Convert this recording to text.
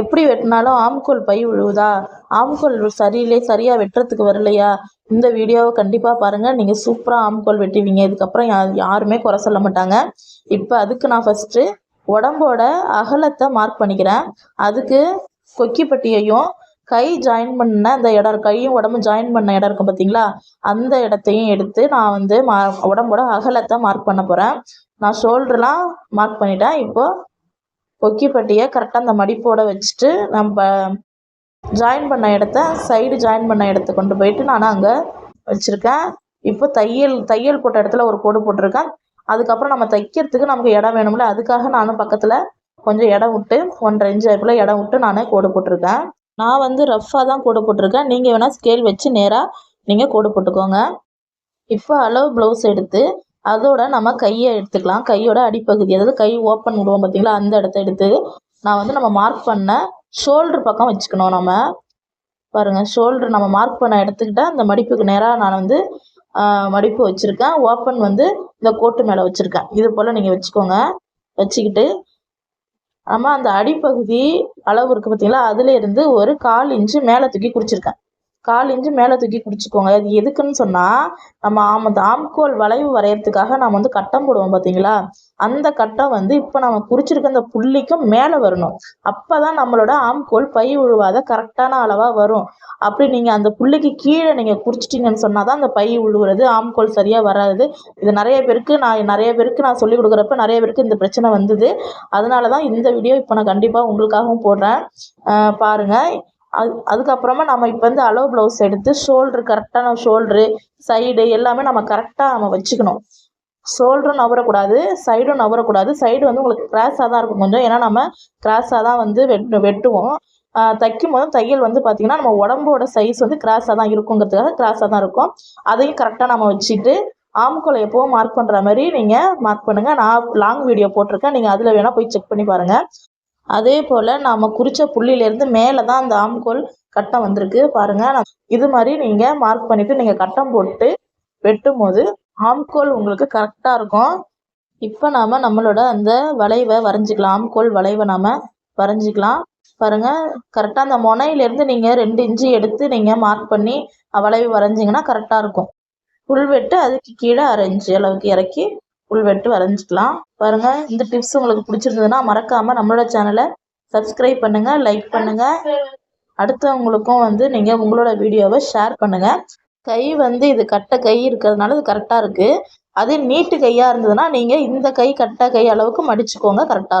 எப்படி வெட்டினாலும் ஆம்கோல் பை விழுவுதா? ஆம்கோல் சரியில்லை சரியாக வெட்டுறதுக்கு வரலையா? இந்த வீடியோவை கண்டிப்பாக பாருங்கள் நீங்கள் சூப்பராக ஆம்கோல் வெட்டுவீங்க. இதுக்கப்புறம் யா யாருமே குறை சொல்ல மாட்டாங்க. இப்போ அதுக்கு நான் ஃபஸ்ட்டு உடம்போட அகலத்தை மார்க் பண்ணிக்கிறேன். அதுக்கு கொக்கிப்பட்டியையும் கை ஜாயின் பண்ண அந்த இடம் கையும் உடம்பும் ஜாயின் பண்ண இடம் இருக்கும் பார்த்தீங்களா அந்த இடத்தையும் எடுத்து நான் வந்து மா உடம்போட அகலத்தை மார்க் பண்ண போகிறேன் நான் ஷோல்டர்லாம் மார்க் பண்ணிட்டேன். இப்போது கொக்கிப்பட்டியை கரெக்டாக அந்த மடிப்போட வச்சுட்டு நம்ம ஜாயின் பண்ண இடத்த சைடு ஜாயின் பண்ண இடத்த கொண்டு போயிட்டு நான் அங்கே வச்சுருக்கேன். இப்போ தையல் தையல் போட்ட இடத்துல ஒரு கோடு போட்டிருக்கேன். அதுக்கப்புறம் நம்ம தைக்கிறதுக்கு நமக்கு இடம் வேணும்ல அதுக்காக நான் பக்கத்தில் கொஞ்சம் இடம் விட்டு ஒன்றரை இன்ச் அதுக்குள்ளே இடம் விட்டு நானே கோடு போட்டிருக்கேன். நான் வந்து ரஃப்பாக தான் கோடு போட்டிருக்கேன். நீங்கள் வேணால் ஸ்கேல் வச்சு நேராக நீங்கள் கோடு போட்டுக்கோங்க. இப்போ அளவு ப்ளவுஸ் எடுத்து அதோட நம்ம கையை எடுத்துக்கலாம். கையோட அடிப்பகுதி அதாவது கை ஓப்பன் விடுவோம் பார்த்தீங்களா? அந்த இடத்த எடுத்து நான் வந்து நம்ம மார்க் பண்ண ஷோல்டர் பக்கம் வச்சுக்கணும் நம்ம. பாருங்கள் ஷோல்டர் நம்ம மார்க் பண்ண எடுத்துக்கிட்டால் அந்த மடிப்புக்கு நேராக நான் வந்து மடிப்பு வச்சுருக்கேன். ஓப்பன் வந்து இந்த கோட்டு மேலே வச்சுருக்கேன். இது போல் நீங்கள் வச்சுக்கோங்க. வச்சுக்கிட்டு நம்ம அந்த அடிப்பகுதி அளவு இருக்குது பார்த்தீங்களா? அதுலேருந்து ஒரு கால் இன்ச்சு மேலே தூக்கி குறிச்சிருக்கேன். கால் இன்ச்சு மேலே தூக்கி குடிச்சிக்கோங்க. அது எதுக்குன்னு சொன்னால் நம்ம ஆம் அந்த ஆம்கோல் வளைவு வரைகிறதுக்காக நம்ம வந்து கட்டம் போடுவோம் பார்த்தீங்களா அந்த கட்டம் வந்து இப்போ நம்ம குறிச்சிருக்க அந்த புள்ளிக்கும் மேலே வரணும். அப்போ தான் நம்மளோட ஆம்கோல் பை உழுவாத கரெக்டான அளவாக வரும். அப்படி நீங்கள் அந்த புள்ளிக்கு கீழே நீங்கள் குறிச்சிட்டிங்கன்னு சொன்னால் தான் அந்த பை உழுவுறது ஆம்கோல் சரியாக வராது. இது நிறைய பேருக்கு நான் நிறைய பேருக்கு நான் சொல்லிக் கொடுக்குறப்ப நிறைய பேருக்கு இந்த பிரச்சனை வந்தது. அதனால தான் இந்த வீடியோ இப்போ நான் கண்டிப்பாக உங்களுக்காகவும் போடுறேன். பாருங்கள் அது அதுக்கப்புறமா நம்ம இப்போ வந்து அளவு ப்ளவுஸ் எடுத்து ஷோல்ட்ரு கரெக்டான ஷோல்ட்ரு சைடு எல்லாமே நம்ம கரெக்டாக நம்ம வச்சுக்கணும். ஷோல்டரும் நவரக்கூடாது சைடும் நவரக்கூடாது. சைடு வந்து உங்களுக்கு கிராஸாக தான் இருக்கும் கொஞ்சம். ஏன்னா நம்ம கிராஸாக தான் வந்து வெட் வெட்டுவோம். தைக்கும் போது தையல் வந்து பார்த்திங்கன்னா நம்ம உடம்போட சைஸ் வந்து கிராஸாக தான் இருக்குங்கிறதுக்காக கிராஸாக தான் இருக்கும். அதையும் கரெக்டாக நம்ம வச்சுட்டு ஆம்கோலை எப்போவும் மார்க் பண்ணுற மாதிரி நீங்கள் மார்க் பண்ணுங்கள் நான் லாங் வீடியோ போட்டிருக்கேன். நீங்கள் அதில் வேணால் போய் செக் பண்ணி பாருங்கள் அதே போல் நாம் குறித்த புள்ளியிலேருந்து மேலே தான் அந்த ஆம்கோல் கட்டம் வந்திருக்கு. பாருங்கள் இது மாதிரி நீங்கள் மார்க் பண்ணிவிட்டு நீங்கள் கட்டம் போட்டு வெட்டும் போது ஆம்கோல் உங்களுக்கு கரெக்டாக இருக்கும். இப்போ நாம் நம்மளோட அந்த வளைவை வரைஞ்சிக்கலாம். ஆம்கோல் வளைவை நாம் வரைஞ்சிக்கலாம். பாருங்கள் கரெக்டாக அந்த முனையிலேருந்து நீங்கள் ரெண்டு இன்ச்சு எடுத்து நீங்கள் மார்க் பண்ணி வளைவு வரைஞ்சிங்கன்னா கரெக்டாக இருக்கும். புல்வெட்டு அதுக்கு கீழே அரை இன்ச்சு அளவுக்கு இறக்கி உள்வெட்டு வரைஞ்சிக்கலாம். பாருங்கள் இந்த டிப்ஸ் உங்களுக்கு பிடிச்சிருந்ததுன்னா மறக்காமல் நம்மளோட சேனலை சப்ஸ்கிரைப் பண்ணுங்கள் லைக் பண்ணுங்கள் அடுத்தவங்களுக்கும் வந்து நீங்கள் உங்களோட வீடியோவை ஷேர் பண்ணுங்கள் கை வந்து இது கட்ட கை இருக்கிறதுனால இது கரெக்டாக இருக்குது அதே நீட்டு கையாக இருந்ததுன்னா நீங்கள் இந்த கை கட்டை கை அளவுக்கு மடிச்சுக்கோங்க கரெக்டாக இருக்கும்.